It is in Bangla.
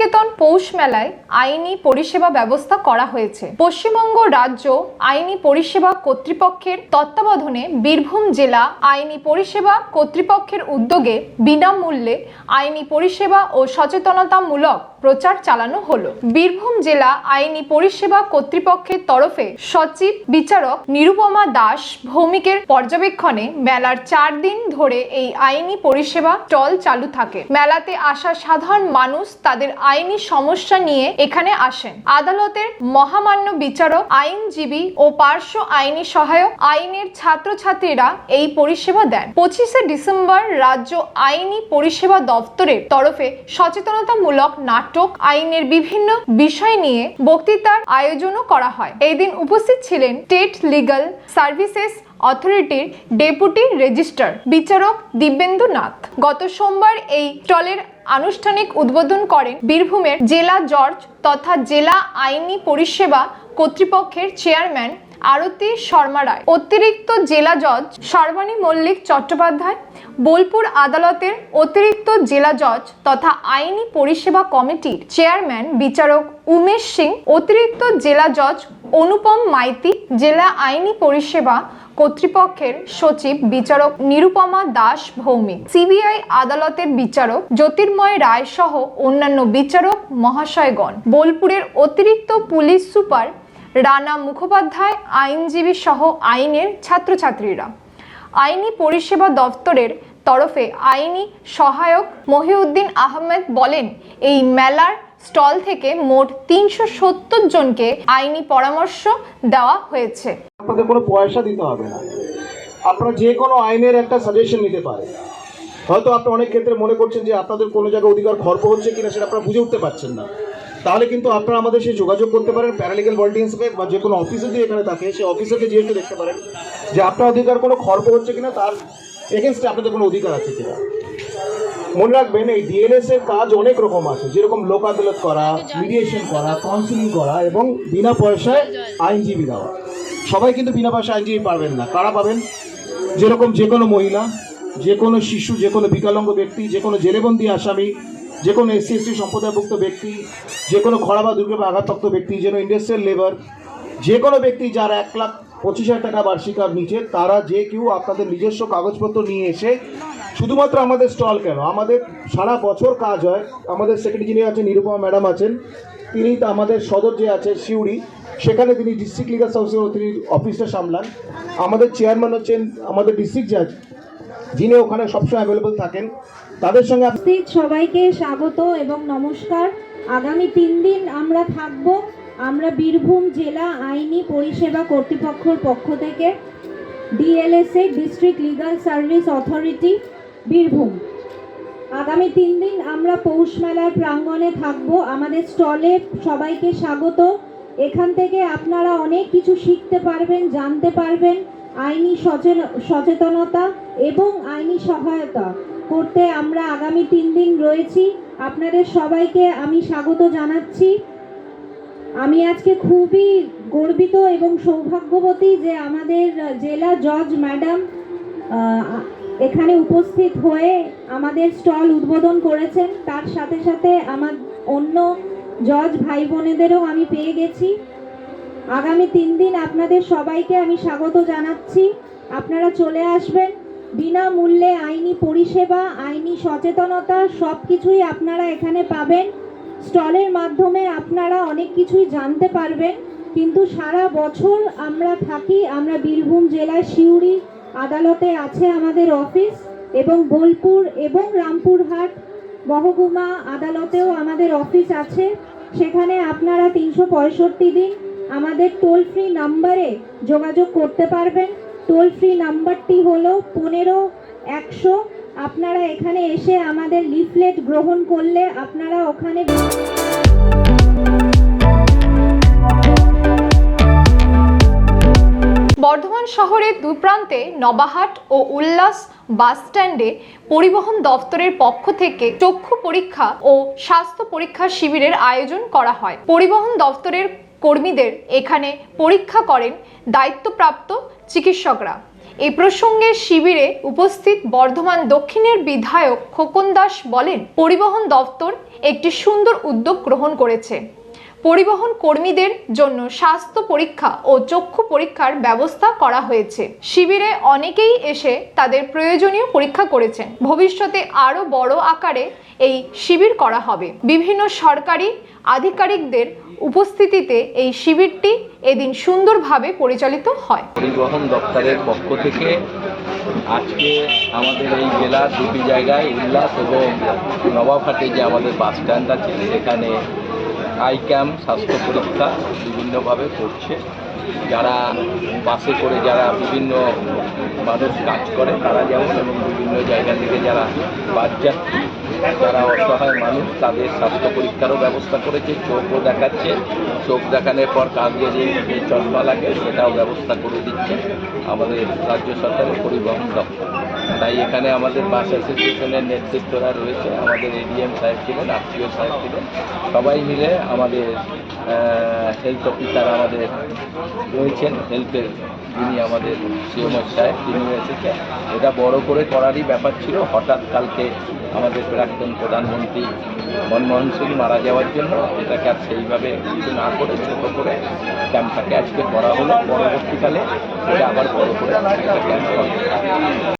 শান্তিনিকেতন পৌষ মেলায় আইনি পরিষেবা ব্যবস্থা করা হয়েছে। পশ্চিমবঙ্গ রাজ্য আইনি পরিষেবা কর্তৃপক্ষের তত্ত্বাবধানে বীরভূম জেলা আইনি পরিষেবা কর্তৃপক্ষের উদ্যোগে বিনামূল্যে আইনি পরিষেবা ও সচেতনতামূলক প্রচার চালানো হলো। বীরভূম জেলা আইনি পরিষেবা কর্তৃপক্ষের তরফে সচিব, বিচারক নিরুপমা দাস ভৌমিকের পর্যবেক্ষণে মেলার চার দিন ধরে এই আইনি পরিষেবা স্টল চালু থাকে। মেলাতে আসা সাধারণ মানুষ তাদের আইনি সমস্যা নিয়ে এখানে আসেন। আদালতের মহামান্য বিচারক, আইনজীবী ও পার্শ্ব আইনি সহায়ক আইনের ছাত্রছাত্রীরা এই পরিষেবা দেন। পঁচিশে ডিসেম্বর রাজ্য আইনি পরিষেবা দপ্তরের তরফে সচেতনতামূলক নাটক, আইনের বিভিন্ন বিষয় নিয়ে বক্তৃতার আয়োজনও করা হয়। এই দিন উপস্থিত ছিলেন টেট লিগাল সার্ভিসেস অথরিটির ডেপুটি রেজিস্ট্রার বিচারক দিব্যেন্দু নাথ গত সোমবার এই স্টলের আনুষ্ঠানিক উদ্বোধন করেন বীরভূমের জেলা জজ তথা জেলা আইনি পরিষেবা কর্তৃপক্ষের চেয়ারম্যান আরতি শর্মা রায়। অতিরিক্ত জেলা জজ সর্বাণী মল্লিক চট্টোপাধ্যায়, বোলপুর আদালতের অতিরিক্ত জেলা জজ তথা আইনি পরিষেবা কমিটির চেয়ারম্যান বিচারক উমেশ সিং, অতিরিক্ত জেলা জজ অনুপম মাইতি, জেলা আইনি পরিষেবা কর্তৃপক্ষের সচিব বিচারক নিরুপমা দাস ভৌমিক, সিবিআই আদালতের বিচারক জ্যোতির্ময় রায় সহ অন্যান্য বিচারক মহাশয়গণ, বোলপুরের অতিরিক্ত পুলিশ সুপার রানা মুখোপাধ্যায়, আইনজীবী সহ আইনের ছাত্রছাত্রীরা। আইনি পরিষেবা দপ্তরের তরফে আইনি সহায়ক মহিউদ্দিন আহমেদ বলেন, এই মেলার স্টল থেকে মোট তিনশো সত্তর জনকে আইনি পরামর্শ দেওয়া হয়েছে। আপনাদের কোনো পয়সা দিতে হবে না। আপনারা যে কোনো আইনের একটা সাজেশন নিতে পারেন। হয়তো আপনি অনেক ক্ষেত্রে মনে করছেন যে আপনাদের কোনো জায়গায় অধিকার খর্ব হচ্ছে কিনা সেটা আপনারা বুঝে উঠতে পারছেন না। তাহলে কিন্তু আপনারা আমাদের সাথে যোগাযোগ করতে পারেন প্যারালিগাল ভলটিয়ান্সকে বা যে কোনো অফিসে যদি এখানে থাকে সেই অফিসারকে জিজ্ঞেস দেখতে পারেন যে আপনার অধিকার কোনো খর্ব হচ্ছে কিনা, তার এগেনস্টে আপনাদের কোনো অধিকার আছে কিনা? মনে রাখবেন, এই ডিএলএস এর কাজ অনেক রকম আছে। যেরকম লোক আদালত করা মিডিয়েশন করা কাউন্সিলিং করা এবং বিনা পয়সায় আইনজীবী দেওয়া। সবাই কিন্তু বিনা পয়সায় আইনজীবী পারবেন না। কারা পাবেন? যেরকম যে কোনো মহিলা, যে কোনো শিশু, যে কোনো বিকলাঙ্গ ব্যক্তি, যে কোনো জেলেবন্দি আসামি, যে কোনো এসসি, এসটি সম্প্রদায়ভুক্ত ব্যক্তি, যে কোনো খরা বা দুর্গে বা আঘাতপ্রাপ্ত ব্যক্তি, যেন ইন্ডাস্ট্রিয়াল লেবার যে কোনো ব্যক্তি যার এক লাখ পঁচিশ হাজার টাকা বার্ষিক আর নিচে। তারা যে কেউ আপনাদের নিজস্ব কাগজপত্র নিয়ে এসে শুধুমাত্র আমাদের স্টল কেন? আমাদের সারা বছর কাজ হয়। আমাদের সেক্রেটারি আছেন, নিরুপমা ম্যাডাম আছেন। তিনি তো আমাদের সদর যে আছে, সিউড়ি, সেখানে তিনি ডিস্ট্রিক্ট লিগাল সার্ভিসের তিনি অফিসটা সামলান। আমাদের চেয়ারম্যান হচ্ছেন আমাদের ডিস্ট্রিক্ট জাজ যিনি ওখানে সবসময় অ্যাভেলেবল থাকেন। তাদের সঙ্গে সবাইকে স্বাগত এবং নমস্কার। আগামী তিন দিন আমরা থাকব বীরভূম জেলা আইনি পরিষেবা কর্তৃপক্ষের পক্ষ থেকে DLSA district legal service authority Birbhum. আগামী তিন দিন আমরা পৌষ মেলার প্রাঙ্গণে থাকব। আমাদের স্টলে সবাইকে স্বাগত। এখান থেকে আপনারা অনেক কিছু শিখতে পারবেন, জানতে পারবেন। আইনি সচেতনতা এবং আইনি সহায়তা করতে আমরা আগামী তিন দিন রয়েছি। আপনাদের সবাইকে আমি স্বাগত জানাচ্ছি। আমি আজকে খুবই গর্বিত এবং সৌভাগ্যবতী যে আমাদের জেলা জজ ম্যাডাম এখানে উপস্থিত হয়ে আমাদের স্টল উদ্বোধন করেছেন। তার সাথে সাথে আমার অন্য জজ ভাই বোনেদেরও আমি পেয়ে গেছি। আগামী তিন দিন আপনাদের সবাইকে আমি স্বাগত জানাচ্ছি। আপনারা চলে আসবেন। বিনামূল্যে আইনি পরিষেবা, আইনি সচেতনতা সব কিছুই আপনারা এখানে পাবেন। স্টলের মাধ্যমে আপনারা অনেক কিছুই জানতে পারবেন, কিন্তু সারা বছর আমরা থাকি, আমরা বীরভূম জেলার সিউড়ি, আদালতে আছে আমাদের অফিস এবং বোলপুর এবং রামপুরহাট, মহকুমা আদালতেও আমাদের অফিস আছে। সেখানে আপনারা তিনশো পঁয়ষট্টি দিন আমাদের টোল ফ্রি নাম্বারে যোগাযোগ করতে পারবেন। টোল ফ্রি নাম্বারটি হলো পনেরো, একশো আপনারা এখানে এসে আমাদের লিফলেট গ্রহণ করলে আপনারা ওখানে বর্ধমান শহরের দুপ্রান্তে নবাহাট ও উল্লাস বাস স্ট্যান্ডে পরিবহন দপ্তরের পক্ষ থেকে চক্ষু পরীক্ষা ও স্বাস্থ্য পরীক্ষা শিবিরের আয়োজন করা হয়। পরিবহন দপ্তরের কর্মীদের এখানে পরীক্ষা করেন দায়িত্বপ্রাপ্ত চিকিৎসকরা। এই প্রসঙ্গে শিবিরে উপস্থিত বর্ধমান দক্ষিণের বিধায়ক খোকন দাস বলেন, পরিবহন দপ্তর একটি সুন্দর উদ্যোগ গ্রহণ করেছে। পরিবহন কর্মীদের জন্য স্বাস্থ্য পরীক্ষা ও চক্ষু পরীক্ষার ব্যবস্থা করা হয়েছে। শিবিরে অনেকেই এসে তাদের প্রয়োজনীয় পরীক্ষা করেছেন। ভবিষ্যতে আরও বড় আকারে এই শিবির করা হবে। বিভিন্ন সরকারি আধিকারিকদের উপস্থিতিতে এই শিবিরটি এদিন সুন্দরভাবে পরিচালিত হয়। পরিবহন দপ্তরের পক্ষ থেকে আজকে আমাদের এই জেলার দুটি জায়গায় উল্লাস এবং নবাবহাটে যে আমাদের বাস স্ট্যান্ড আছে, সেখানে আই ক্যাম্প স্বাস্থ্য পরীক্ষা বিভিন্নভাবে করছে। যারা বাসে করে যারা বিভিন্ন মানুষ কাজ করে, তারা যেমন এবং বিভিন্ন জায়গা থেকে যারা বাদযাত্রী যারা অসহায় মানুষ, তাদের স্বাস্থ্য পরীক্ষারও ব্যবস্থা করেছে, চোখও দেখাচ্ছে। চোখ দেখানোর পর কাজে যে যে চশমা লাগে, সেটাও ব্যবস্থা করে দিচ্ছে আমাদের রাজ্য সরকারের পরিবহন দপ্তর। তাই এখানে আমাদের বাস অ্যাসোসিয়েশনের নেতৃত্বরা রয়েছে, আমাদের এডিএম সাহেব ছিলেন, আত্মীয় সাহেব ছিলেন, সবাই মিলে আমাদের হেলথ অফিসার আমাদের রয়েছেন হেলথের যিনি আমাদের সিএমএস সাহেব, তিনি এসেছেন। এটা বড় করে করারই ব্যাপার ছিল। হঠাৎ কালকে আমাদের প্রাক্তন প্রধানমন্ত্রী মনমোহন সিং মারা যাওয়ার জন্য এটাকে আর সেইভাবে কিছু না করে ছোটো করে ক্যাম্পটাকে আজকে করা হলো। পরবর্তীকালে এটা আবার বড় করে ক্যাম্প